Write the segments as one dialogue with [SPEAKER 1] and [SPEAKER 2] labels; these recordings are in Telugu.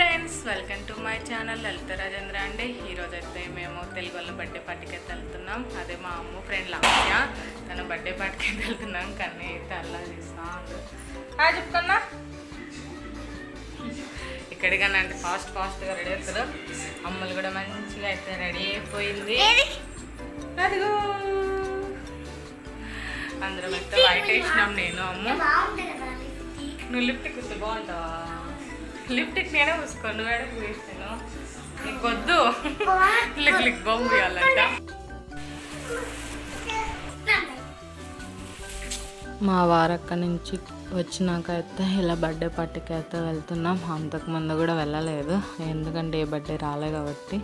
[SPEAKER 1] Friends welcome to my channel Lalitha Rajendra అండి. ఈరోజు అయితే మేము తెలుగు వాళ్ళ బర్త్డే పార్టీకి అయితే వెళ్తున్నాం. అదే మా అమ్మ ఫ్రెండ్ లాస్య తన బర్త్డే పార్టీకి అయితే వెళ్తున్నాం. కానీ అయితే అల్లా చేస్తా హాయ్ చెప్తున్నా ఇక్కడికన్నా అంటే ఫాస్ట్ ఫాస్ట్గా రెడీ అవుతారు అమ్మలు కూడా మంచిగా అయితే రెడీ అయిపోయింది. అదిగో. అందరం అయితే వైట్ వేసినాం నేను అమ్మ. నువ్వు లిప్టిక్ వస్తే బాగుంటావా? లిప్టిక్ నేనే పూసుకో నువ్వు పూస్తాను నీకు వద్దు. లిక్ లిక్ బొమ్మ పూయాలంట మా వారక్క నుంచి వచ్చినాక అయితే ఇలా బర్త్డే పార్టీకి అయితే వెళ్తున్నాం. అంతకుముందు కూడా వెళ్ళలేదు. ఎందుకంటే ఏ బర్త్డే రాలే కాబట్టి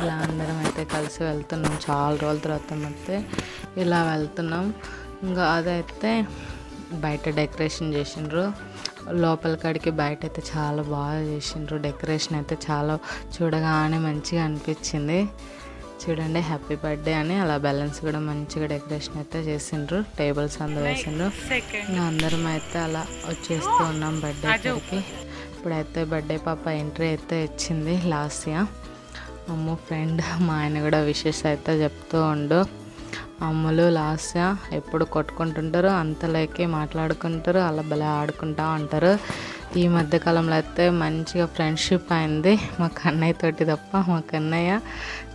[SPEAKER 1] ఇలా అందరం అయితే కలిసి వెళ్తున్నాం. చాలా రోజుల తర్వాత అయితే ఇలా వెళ్తున్నాం. ఇంకా అదైతే బయట డెకరేషన్ చేసిండ్రు. లోపల కాడికి బయట అయితే చాలా బాగా చేసిండ్రు. డెకరేషన్ అయితే చాలా చూడగానే మంచిగా అనిపించింది. చూడండి హ్యాపీ బర్త్డే అని అలా బ్యాలెన్స్ కూడా మంచిగా డెకరేషన్ అయితే చేసిండ్రు. టేబుల్స్ అందరూ వేసిండ్రు. అందరం అయితే అలా వచ్చేస్తూ ఉన్నాం బర్త్డేకి ఇప్పుడైతే బర్త్డే పాప ఎంట్రీ అయితే ఇచ్చింది లాస్ట్ ఇయర్ అమ్మ ఫ్రెండ్ మా ఆయన కూడా విషెస్ అయితే చెప్తూ ఉండు. అమ్ములు లాస్య ఎప్పుడు కొట్టుకుంటుంటారు అంతలోకి మాట్లాడుకుంటారు అలా భలే ఆడుకుంటా ఉంటారు. ఈ మధ్య కాలంలో అయితే మంచిగా ఫ్రెండ్షిప్ అయింది. మా కన్నయ్య తోటి తప్ప మా కన్నయ్య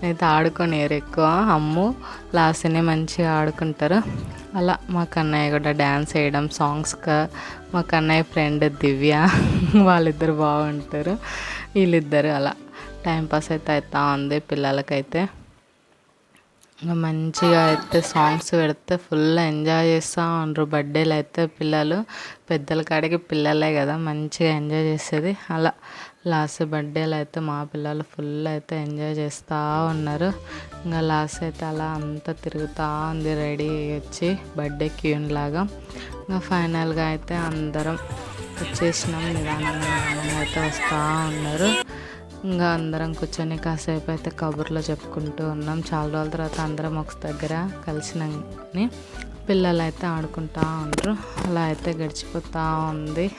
[SPEAKER 1] అయితే ఆడుకునేరు ఎక్కువ. అమ్ము లాస్యనే మంచిగా ఆడుకుంటారు. అలా మా కన్నయ్య కూడా డ్యాన్స్ వేయడం సాంగ్స్గా మా కన్నయ్య ఫ్రెండ్ దివ్య వాళ్ళిద్దరు బాగుంటారు. వీళ్ళిద్దరు అలా టైంపాస్ అయితే అవుతా ఉంది పిల్లలకైతే. మంచిగా అయితే సాంగ్స్ పెడితే ఫుల్ ఎంజాయ్ చేస్తూ ఉండరు. బర్త్డేలు అయితే పిల్లలు పెద్దల కాడికి పిల్లలే కదా మంచిగా ఎంజాయ్ చేసేది. అలా లాస్ట్ బర్త్డేలు అయితే మా పిల్లలు ఫుల్ అయితే ఎంజాయ్ చేస్తూ ఉన్నారు. ఇంకా లాస్ట్ అయితే అలా అంతా తిరుగుతూ ఉంది రెడీ వచ్చి బర్త్డే క్యూన్ లాగా. ఇంకా ఫైనల్గా అయితే అందరం వచ్చేసినాం నిదానంగా నిదానంగా అయితే వస్తూ ఉన్నారు. ఇంకా అందరం కూర్చొని కాసేపు అయితే కబుర్లో చెప్పుకుంటూ ఉన్నాం. చాలా రోజుల తర్వాత అందరం ఒక దగ్గర కలిసినని పిల్లలు అయితే ఆడుకుంటూ ఉండరు. అలా అయితే గడిచిపోతూ ఉంది.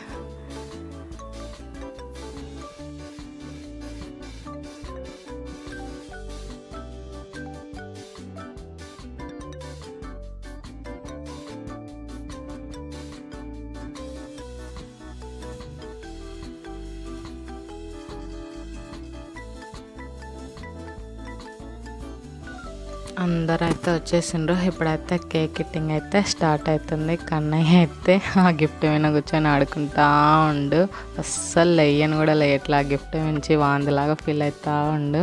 [SPEAKER 1] అందరూ అయితే వచ్చేసిండ్రు. ఇప్పుడైతే కేక్ కటింగ్ అయితే స్టార్ట్ అవుతుంది కన్నయ్య అయితే ఆ గిఫ్ట్ మీద కూర్చొని ఆడుకుంటా ఉండు. అస్సలు లేయని కూడా లేయట్లా. ఆ గిఫ్ట్ మించి వాందిలాగా ఫీల్ అవుతా ఉండు.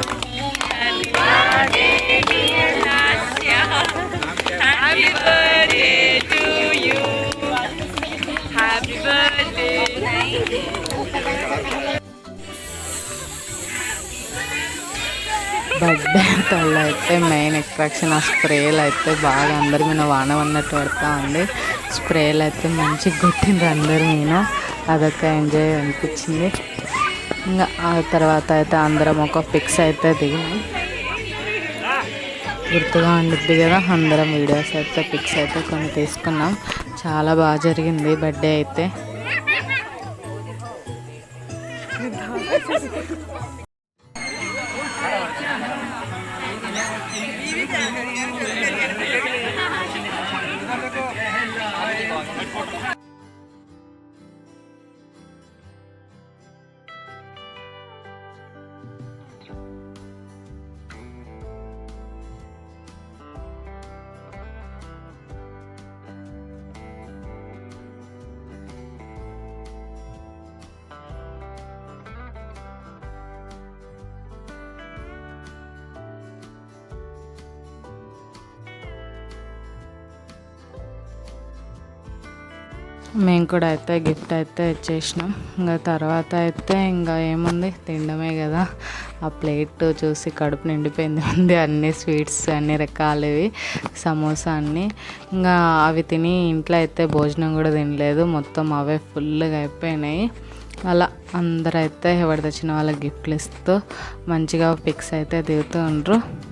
[SPEAKER 1] Birthday తోళ్ళు అయితే మెయిన్ అట్రాక్షన్ ఆ స్ప్రేలు అయితే బాగా అందరి మీద వాన ఉన్నట్టు పడుతూ ఉంది. స్ప్రేలు అయితే మంచిగా కొట్టిండ్రు అందరి మీద. అదొక ఎంజాయ్ అనిపించింది. ఇంకా ఆ తర్వాత అయితే అందరం ఒక పిక్స్ అయితే దిగినాం. గుర్తుగా ఉండిద్ది కదా అందరం వీడియోస్ అయితే పిక్స్ అయితే కొన్ని తీసుకున్నాం. చాలా బాగా జరిగింది బర్త్డే అయితే. మేము కూడా అయితే గిఫ్ట్ అయితే ఇచ్చేసినాం. ఇంకా తర్వాత అయితే ఇంకా ఏముంది? తినడమే కదా. ఆ ప్లేట్ చూసి కడుపు నిండిపోయింది ఉంది. అన్ని స్వీట్స్ అన్ని రకాలవి సమోసా అన్నీ. ఇంకా అవి తిని ఇంట్లో అయితే భోజనం కూడా తినలేదు. మొత్తం అవే ఫుల్గా అయిపోయినాయి. అలా అందరూ అయితే తెచ్చిన వాళ్ళకి గిఫ్ట్లు ఇస్తూ మంచిగా పిక్స్ అయితే దిగుతూ ఉండరు.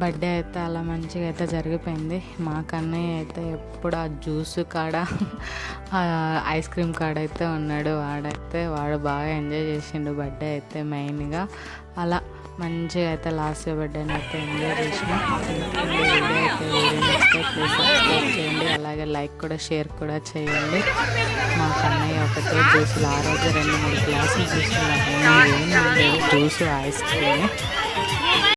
[SPEAKER 1] బర్త్డే అయితే అలా మంచిగా అయితే జరిగిపోయింది. మా కన్నయ్య అయితే ఎప్పుడు ఆ జ్యూస్ కాడ ఐస్ క్రీమ్ కాడ అయితే ఉన్నాడు. వాడైతే వాడు బాగా ఎంజాయ్ చేసిండు బర్త్డే అయితే మెయిన్గా. అలా మంచిగా అయితే లాస్ట్ బర్త్డేని అయితే ఎంజాయ్ చేసిన. అయితే చేయండి అలాగే లైక్ కూడా షేర్ కూడా చేయండి. మా కన్నయ్య ఒకటే జ్యూసులు ఆ రోజు రెండు మూడు గ్లాసులు జ్యూసులు లేదు జ్యూస్ ఐస్ క్రీమ్.